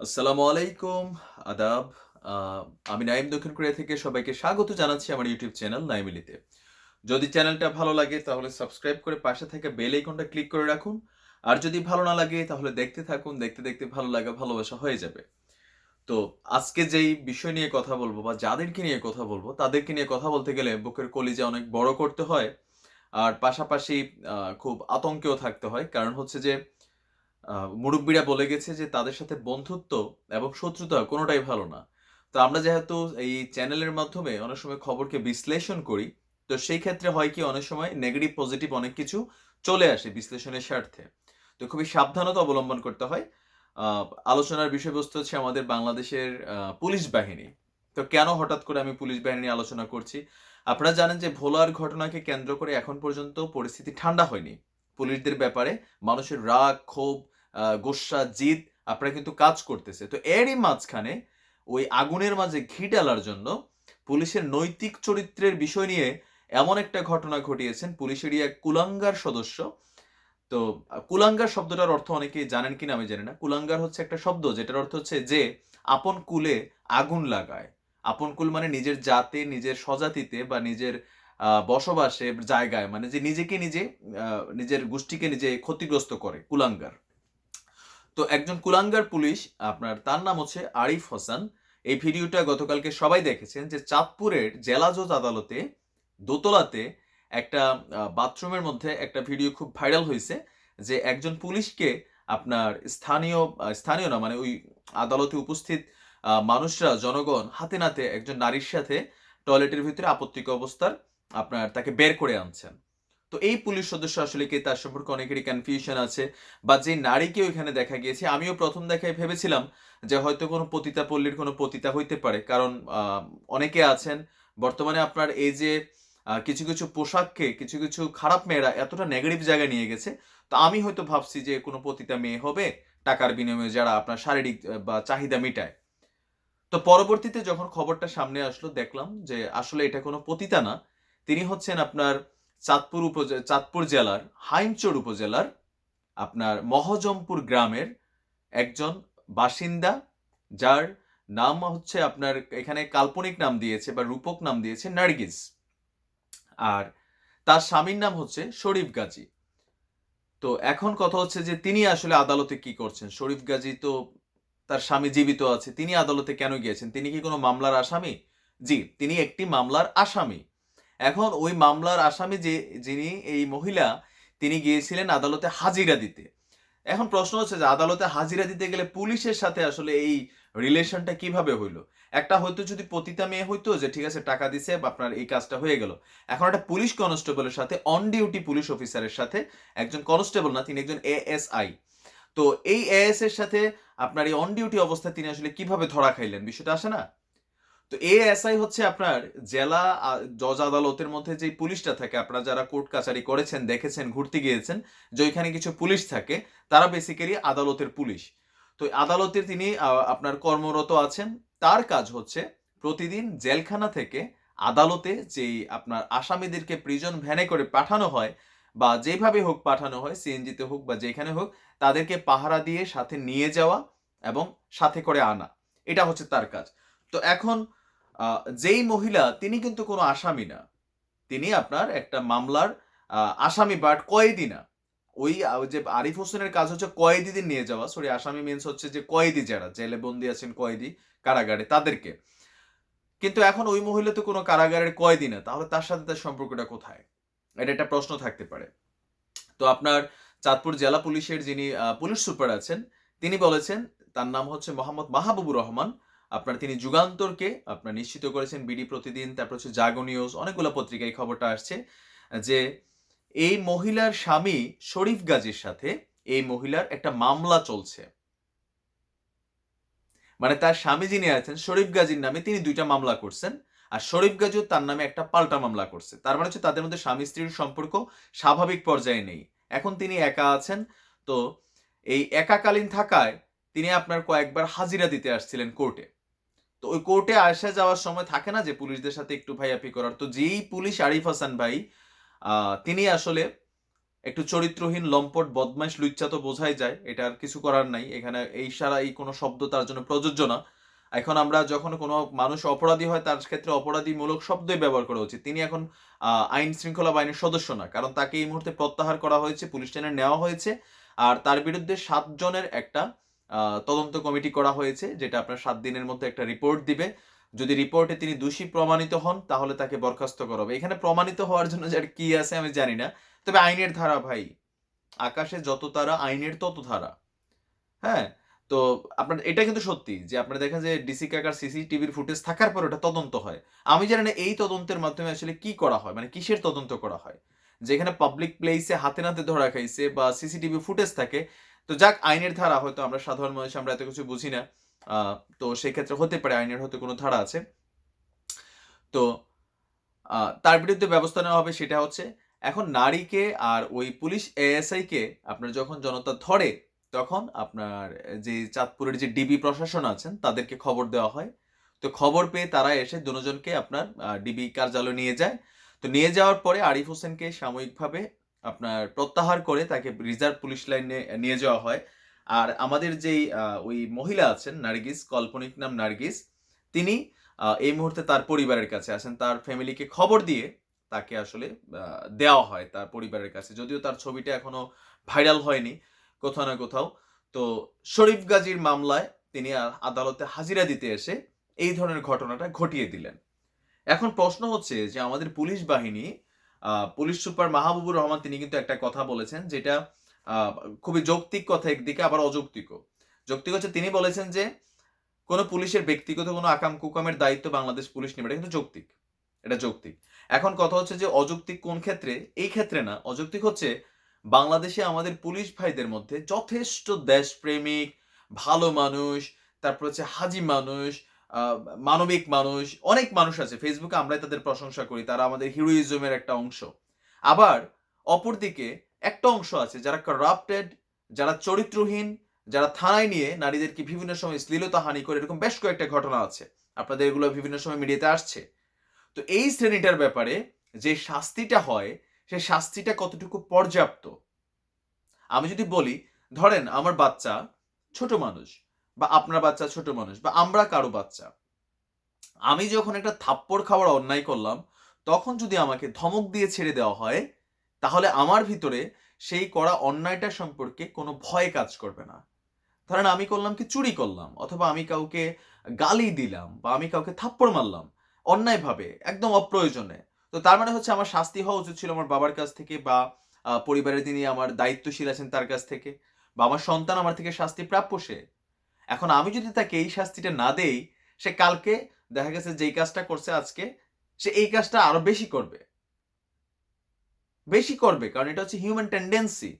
আসসালামু আলাইকুম, আদাব। আমি নাইম দক্ষিণ কোরিয়া থেকে সবাইকে স্বাগত জানাচ্ছি আমার ইউটিউব চ্যানেল নাইমিলিতে। যদি চ্যানেলটা ভালো লাগে তাহলে সাবস্ক্রাইব করে পাশে থাকা বেল আইকনটা ক্লিক করে রাখুন। আর যদি ভালো না লাগে তাহলে দেখতে থাকুন, দেখতে দেখতে ভালো লাগা, ভালোবাসা হয়ে যাবে। তো আজকে যেই বিষয় নিয়ে কথা বলব বা যাদেরকে নিয়ে কথা বলব, তাদেরকে নিয়ে কথা বলতে গেলে বুকের কলিজা অনেক বড় করতে হয়। আর পাশাপাশি খুব আতঙ্কেও থাকতে হয়। কারণ হচ্ছে যে মুরব্বীরা বলে গেছে যে তাদের সাথে বন্ধুত্ব এবং শত্রুতা কোনোটাই ভালো না। তো আমরা যেহেতু এই চ্যানেলের মাধ্যমে অনেক সময় খবরকে বিশ্লেষণ করি, তো সেই ক্ষেত্রে হয় কি অনেক সময় নেগেটিভ পজিটিভ অনেক কিছু চলে আসে বিশ্লেষণের স্বার্থে। তো খুবই সাবধানতা অবলম্বন করতে হয়। আলোচনার বিষয়বস্তু হচ্ছে আমাদের বাংলাদেশের পুলিশ বাহিনী। তো কেন হঠাৎ করে আমি পুলিশ বাহিনী আলোচনা করছি? আপনারা জানেন যে ভোলার ঘটনাকে কেন্দ্র করে এখন পর্যন্ত পরিস্থিতি ঠান্ডা হয়নি। পুলিশদের ব্যাপারে মানুষের রাগ, ক্ষোভ গোস্বা জিদ, আপনারা কিন্তু কাজ করতেছে। তো এরই মাঝখানে ওই আগুনের মাঝে ঘি ডালার জন্য পুলিশের নৈতিক চরিত্রের বিষয় নিয়ে এমন একটা ঘটনা ঘটিয়েছেন পুলিশেরই এক কুলাঙ্গার সদস্য। তো কুলাঙ্গার শব্দটার অর্থ অনেকেই জানেন কিনা আমি জানি না। কুলাঙ্গার হচ্ছে একটা শব্দ, যেটার অর্থ হচ্ছে যে আপন কুলে আগুন লাগায়। আপন কুল মানে নিজের জাতে, নিজের স্বজাতিতে বা নিজের বসবাসে জায়গায় মানে যে নিজেকে নিজে নিজের গোষ্ঠীকে নিজে ক্ষতিগ্রস্ত করে কুলাঙ্গার। তো একজন কুলাঙ্গার পুলিশ, আপনার তার নাম হচ্ছে আরিফ হোসেন। এই ভিডিওটা গতকালকে সবাই দেখেছেন যে চাঁদপুরের জেলা জজ আদালতে, দোতলাতে একটা বাথরুমের মধ্যে একটা ভিডিও খুব ভাইরাল হয়েছে যে একজন পুলিশকে আপনার স্থানীয় স্থানীয় না মানে ওই আদালতে উপস্থিত মানুষরা, জনগণ হাতে নাতে একজন নারীর সাথে টয়লেটের ভিতরে আপত্তিকর অবস্থার আপনার তাকে বের করে আনছেন। তো এই পুলিশ সদস্য আসলে কে তার সম্পর্কে অনেকেরই কনফিউশন আছে, বা যে নারীকে ওইখানে দেখা গিয়েছে, আমিও প্রথম দেখায় ভেবেছিলাম যে হয়তো কোনো পতিতা পল্লীর কোনো পতিতা হইতে পারে। কারণ অনেকে আছেন, বর্তমানে আপনার এই যে কিছু কিছু পোশাককে, কিছু কিছু খারাপ মেয়েরা এতটা নেগেটিভ জায়গায় নিয়ে গেছে, তো আমি হয়তো ভাবছি যে কোনো পতিতা মেয়ে হবে, টাকার বিনিময়ে যারা আপনার শারীরিক বা চাহিদা মিটায়। তো পরবর্তীতে যখন খবরটা সামনে আসলো, দেখলাম যে আসলে এটা কোনো পতিতা না। তিনি হচ্ছেন আপনার চাঁদপুর উপজে, চাঁদপুর জেলার হাইমচর উপজেলার আপনার মহজমপুর গ্রামের একজন বাসিন্দা, যার নাম হচ্ছে আপনার এখানে কাল্পনিক নাম দিয়েছে বা রূপক নাম দিয়েছে নার্গিস। আর তার স্বামীর নাম হচ্ছে শরীফ গাজী। তো এখন কথা হচ্ছে যে তিনি আসলে আদালতে কি করছেন? শরীফ গাজী তো তার স্বামী জীবিত আছে, তিনি আদালতে কেন গিয়েছেন? তিনি কি কোনো মামলার আসামি? জি, তিনি একটি মামলার আসামি। এখন ওই মামলার আসামি যে, যিনি এই মহিলা, তিনি গিয়েছিলেন আদালতে হাজিরা দিতে। এখন প্রশ্ন হচ্ছে যে, আদালতে হাজিরা দিতে গেলে পুলিশের সাথে আসলে এই রিলেশনটা কীভাবে হইল? একটা হয়তো যদি পতিতা মেয়ে হইতো যে, ঠিক আছে, টাকা দিছে, আপনার এই কাজটা হয়ে গেল। এখন একটা পুলিশ কনস্টেবলের সাথে অন ডিউটি পুলিশ অফিসারের সাথে একজন কনস্টেবল না, তিনি একজন এএসআই তো এই এএস এর সাথে আপনার এই অন ডিউটি অবস্থায় তিনি আসলে কীভাবে ধরা খাইলেন? বিষয়টা আসে না? তো এএসআই হচ্ছে আপনার জেলা জজ আদালতের মধ্যে যে পুলিশটা থাকে, আপনারা যারা কোর্ট কাচারি করেছেন, দেখেছেন, ঘুরতে গিয়েছেন, যে ওইখানে কিছু পুলিশ থাকে, তারা বেসিক্যালি আদালতের পুলিশ। তো আদালতের তিনি আপনার কর্মরত আছেন। তার কাজ হচ্ছে প্রতিদিন জেলখানা থেকে আদালতে যেই আপনার আসামিদেরকে প্রিজন ভ্যানে করে পাঠানো হয়, বা যেভাবে হোক পাঠানো হয় সিএনজিতে হোক বা যেখানে হোক, তাদেরকে পাহারা দিয়ে সাথে নিয়ে যাওয়া এবং সাথে করে আনা। এটা হচ্ছে তার কাজ। তো এখন যেই মহিলা, তিনি কিন্তু কোনো আসামি না। তিনি আপনার একটা মামলার আসামি বাট কয়েদি না। ওই যে আরিফ হোসেনের কাজ হচ্ছে কয়েদিদের নিয়ে যাওয়া। সরি আসামি মিনস হচ্ছে যে কয়েদি যারা, জেলে বন্দি আছেন কয়েদি কারাগারে, তাদেরকে। কিন্তু এখন ওই মহিলা তো কোনো কারাগারের কয়েদি না, তাহলে তার সাথে তার সম্পর্কটা কোথায়? এটা একটা প্রশ্ন থাকতে পারে। তো আপনার চাঁদপুর জেলা পুলিশের যিনি পুলিশ সুপার আছেন, তিনি বলেছেন, তার নাম হচ্ছে মোহাম্মদ মাহবুবুর রহমান। আপনার তিনি যুগান্তরকে আপনার নিশ্চিত করেছেন বিডি প্রতিদিন, তারপর হচ্ছে জাগো নিউজ, অনেকগুলো পত্রিকায় খবরটা আসছে, যে এই মহিলার স্বামী শরীফ গাজীর সাথে এই মহিলার একটা মামলা চলছে। মানে তার স্বামী যিনি আছেন, শরীফ গাজীর নামে তিনি দুইটা মামলা করছেন, আর শরীফ গাজীও তার নামে একটা পাল্টা মামলা করছে। তার মানে হচ্ছে তাদের মধ্যে স্বামী স্ত্রীর সম্পর্ক স্বাভাবিক পর্যায়ে নেই। এখন তিনি একা আছেন, তো এই একাকালীন থাকায় তিনি আপনার কয়েকবার হাজিরা দিতে আসছিলেন কোর্টে। তো ওই কোর্টে আসা যাওয়ার সময় থাকে না যে পুলিশদের সাথে একটু ভাইয়াপি করার? তো যেই পুলিশ আরিফ হাসান ভাই তিনি আসলে একটু চরিত্রহীন, লম্পট, বদমাইশ, লুচ্চা তো বোঝাই যায়, এটা আর কিছু করার নাই। এখানে এই সারা এই কোনো শব্দ তার জন্য প্রযোজ্য না। এখন আমরা যখন কোনো মানুষ অপরাধী হয়, তার ক্ষেত্রে অপরাধীমূলক শব্দই ব্যবহার করা উচিত। তিনি এখন আইন শৃঙ্খলা বাহিনীর সদস্য না, কারণ তাকে এই মুহূর্তে প্রত্যাহার করা হয়েছে, পুলিশ স্টেশনে নেওয়া হয়েছে। আর তার বিরুদ্ধে সাতজনের একটা তদন্ত কমিটি করা হয়েছে, যেটা আপনার সাত দিনের মধ্যে একটা রিপোর্ট দিবে। যদি রিপোর্টে তিনি দোষী প্রমাণিত হন, তাহলে তাকে বরখাস্ত করা হবে। এখানে প্রমাণিত হওয়ার জন্য যার কি আছে আমি জানি না। তবে আইনের ধারা ভাই, আকাশে যত তারা, আইনের তত ধারা। হ্যাঁ? তো আপনার, এটা কিন্তু সত্যি যে আপনারা দেখেন যে ডিসি কাকার সিসিটিভির ফুটেজ থাকার পর ওটা তদন্ত হয়। আমি জানি না এই তদন্তের মাধ্যমে আসলে কি করা হয় মানে কিসের তদন্ত করা হয়? যেখানে পাবলিক প্লেসে হাতে নাতে ধরা খাইছে বা সিসিটিভি ফুটেজ থাকে তো যাক, আইনের ধারা হয়তো আমরা সাধারণ মানুষ, আমরা এত কিছু বুঝি না। তো সেক্ষেত্রে হতে পারে আইনের হয়তো কোনো ধারা আছে। তো তার বিরুদ্ধে ব্যবস্থা নেওয়া হবে সেটা হচ্ছে, এখন নারীকে আর ওই পুলিশ এএসআই কে আপনার যখন জনতা ধরে, তখন আপনার যে চাঁদপুরের যে ডিবি প্রশাসন আছেন, তাদেরকে খবর দেওয়া হয়। তো খবর পেয়ে তারা এসে দুজনকে আপনার ডিবি কার্যালয়ে নিয়ে যায়। তো নিয়ে যাওয়ার পরে আরিফ হোসেনকে সাময়িকভাবে আপনার প্রত্যাহার করে তাকে রিজার্ভ পুলিশ লাইনে নিয়ে যাওয়া হয়। আর আমাদের যেই ওই মহিলা আছেন নার্গিস, কাল্পনিক নাম নার্গিস, তিনি এই মুহূর্তে তার পরিবারের কাছে আছেন তার ফ্যামিলিকে খবর দিয়ে তাকে আসলে দেওয়া হয় তার পরিবারের কাছে। যদিও তার ছবিটা এখনও ভাইরাল হয়নি কোথাও না কোথাও। তো শরীফ গাজীর মামলায় তিনি আদালতে হাজিরা দিতে এসে এই ধরনের ঘটনাটা ঘটিয়ে দিলেন। এখন প্রশ্ন হচ্ছে যে আমাদের পুলিশ বাহিনী পুলিশ সুপার মাহবুবুর রহমান তিনি কিন্তু একটা কথা বলেছেন যেটা খুবই যৌক্তিক কথা একদিকে, আবার অযৌক্তিকও। যৌক্তিক হচ্ছে তিনি বলেছেন যে, কোনো পুলিশের ব্যক্তিগত কোনো আকাম কুকামের দায়িত্ব বাংলাদেশ পুলিশ নেবে এটা কিন্তু যৌক্তিক। এটা যৌক্তিক। এখন কথা হচ্ছে যে, অযৌক্তিক কোন ক্ষেত্রে? এই ক্ষেত্রে না। অযৌক্তিক হচ্ছে, বাংলাদেশে আমাদের পুলিশ ভাইদের মধ্যে যথেষ্ট দেশপ্রেমিক, ভালো মানুষ, তারপর হচ্ছে হাজি মানুষ মানবিক মানুষ, অনেক মানুষ আছে। ফেসবুকে আমরাই তাদের প্রশংসা করি, তারা আমাদের হিরোইজমের একটা অংশ। আবার অপরদিকে একটা অংশ আছে, যারা কারাপ্টেড যারা চরিত্রহীন, যারা থানায় নিয়ে নারীদেরকে বিভিন্ন সময় শ্লীলতা হানি করে, এরকম বেশ কয়েকটা ঘটনা আছে। আপনাদের এগুলো বিভিন্ন সময় মিডিয়াতে আসছে। তো এই শ্রেণীটার ব্যাপারে যে শাস্তিটা হয় সেই শাস্তিটা কতটুকু পর্যাপ্ত? আমি যদি বলি, ধরেন আমার বাচ্চা ছোট মানুষ বা আপনার বাচ্চা, ছোট মানুষ, বা আমরা কারও বাচ্চা। আমি যখন একটা থাপ্পড় খাওয়ার অন্যায় করলাম, তখন যদি আমাকে ধমক দিয়ে ছেড়ে দেওয়া হয়, তাহলে আমার ভিতরে সেই করা অন্যায়টা সম্পর্কে কোনো ভয় কাজ করবে না। ধরেন আমি করলাম কি, চুরি করলাম, অথবা আমি কাউকে গালি দিলাম, বা আমি কাউকে থাপ্পড় মারলাম, অন্যায়ভাবে, একদম অপ্রয়োজনে। তো তার মানে হচ্ছে আমার শাস্তি হওয়া উচিত ছিল আমার বাবার কাছ থেকে, বা পরিবারের যিনি আমার দায়িত্বশীল আছেন তার কাছ থেকে, বা আমার সন্তান আমার থেকে শাস্তি প্রাপ্য সে। এখন আমি যদি তাকে এই শাস্তিটা না দেই, সে কালকে দেখা গেছে যেই কাজটা করছে আজকে, সে এই কাজটা আরও বেশি করবে। বেশি করবে, কারণ এটা হচ্ছে হিউম্যান টেন্ডেন্সি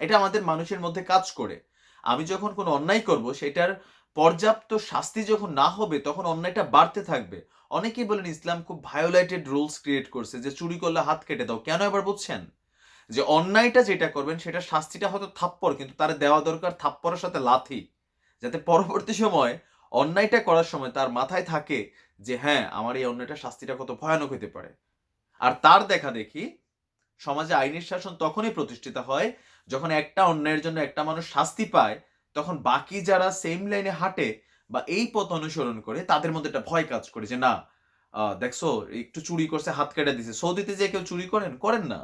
এটা আমাদের মানুষের মধ্যে কাজ করে। আমি যখন কোনো অন্যায় করব, সেটার পর্যাপ্ত শাস্তি যখন না হবে, তখন অন্যায়টা বাড়তে থাকবে। অনেকেই বলেন, ইসলাম খুব ভায়োলেটেড রুলস ক্রিয়েট করছে, যে চুরি করলে হাত কেটে দাও। কেন এবার বুঝছেন যে অন্যায়টা যেটা করবেন সেটা শাস্তিটা হয়তো থাপ্পড়, কিন্তু তার দেওয়া দরকার থাপ্পড়ের সাথে লাথি। যাতে পরবর্তী সময় অন্যায়টা করার সময় তার মাথায় থাকে যে হ্যাঁ আমার এই অন্যায়টা শাস্তিটা কত ভয়ানক হতে পারে। আর তার দেখা দেখি, সমাজে আইনের শাসন তখনই প্রতিষ্ঠিত হয় যখন একটা অন্যায়ের জন্য একটা মানুষ শাস্তি পায়, তখন বাকি যারা সেম লাইনে হাঁটে বা এই পথ অনুসরণ করে, তাদের মধ্যে একটা ভয় কাজ করে যে, না দেখছ, একটু চুরি করছে, হাত কেটে দিছে। সৌদিতে যে কেউ চুরি করেন করেন না।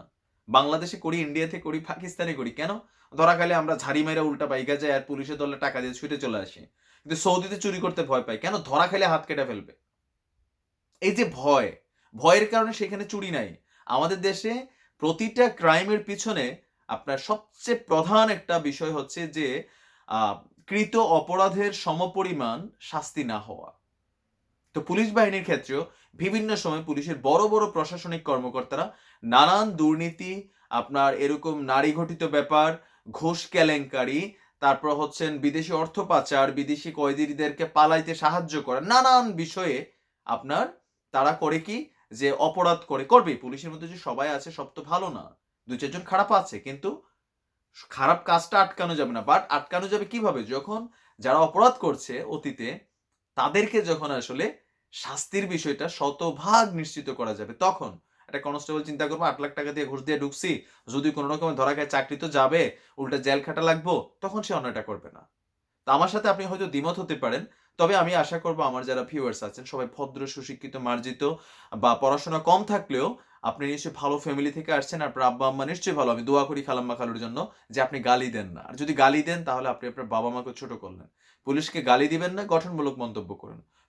বাংলাদেশে করি ইন্ডিয়াতে করি পাকিস্তানে করি, কেন? ধরা গেলে আমরা ঝাড়ি মেরে উল্টা বাইকা যায় আর পুলিশের দলে টাকা দিয়ে ছুটে চলে আসি। কিন্তু সৌদিতে চুরি করতে ভয় পাই কেন? ধরা খেলে হাত কেটে ফেলবে। এই যে ভয়, ভয়ের কারণে সেখানে চুরি নাই। আমাদের দেশে প্রতিটা ক্রাইমের পিছনে আপনার সবচেয়ে প্রধান একটা বিষয় হচ্ছে যে কৃত অপরাধের সমপরিমাণ শাস্তি না হওয়া। তো পুলিশ বাহিনীর ক্ষেত্রেও বিভিন্ন সময় পুলিশের বড় বড় প্রশাসনিক কর্মকর্তারা নানান দুর্নীতি, আপনার এরকম নারী ঘটিত ব্যাপার, ঘোষ কেলেঙ্কারি, তারপর হচ্ছেন বিদেশি অর্থ পাচার, বিদেশি কয়েদিদেরকে পালাইতে সাহায্য করা, নানান বিষয়ে আপনার তারা করে কি? যে অপরাধ করে করবে পুলিশের মধ্যে যে সবাই আছে, সব তো ভালো না। দু চারজন খারাপ আছে, কিন্তু খারাপ কাজটা আটকানো যাবে না। বাট আটকানো যাবে কীভাবে? যখন যারা অপরাধ করছে অতীতে, তাদেরকে যখন আসলে শাস্তির বিষয়টা শতভাগ নিশ্চিত করা যাবে। তখন একটা কনস্টেবল চিন্তা করব, আট লাখ টাকা দিয়ে ঘুষ দিয়ে ঢুকছি, যদি কোনো রকমের ধরা খায় চাকরি তো যাবে, উল্টা জেল খাটা লাগবো, তখন সে অন্যটা করবে না। তো আমার সাথে আপনি হয়তো দ্বিমত হতে পারেন, তবে আমি আশা করব আমার যারা ভিউয়ার্স আছেন, সবাই ভদ্র, সুশিক্ষিত, মার্জিত বা পড়াশোনা কম থাকলেও আপনি নিশ্চয়ই ভালো ফ্যামিলি থেকে আসছেন আপনার আব্বা আম্মা নিশ্চয়ই ভালো। আমি দোয়া করি খালাম্মা খালুর জন্য যে আপনি গালি দেন না। আর যদি গালি দেন, তাহলে আপনি আপনার বাবা মাকে ছোট করলেন। পুলিশকে গালি দিবেন না, গঠনমূলক মন্তব্য করুন।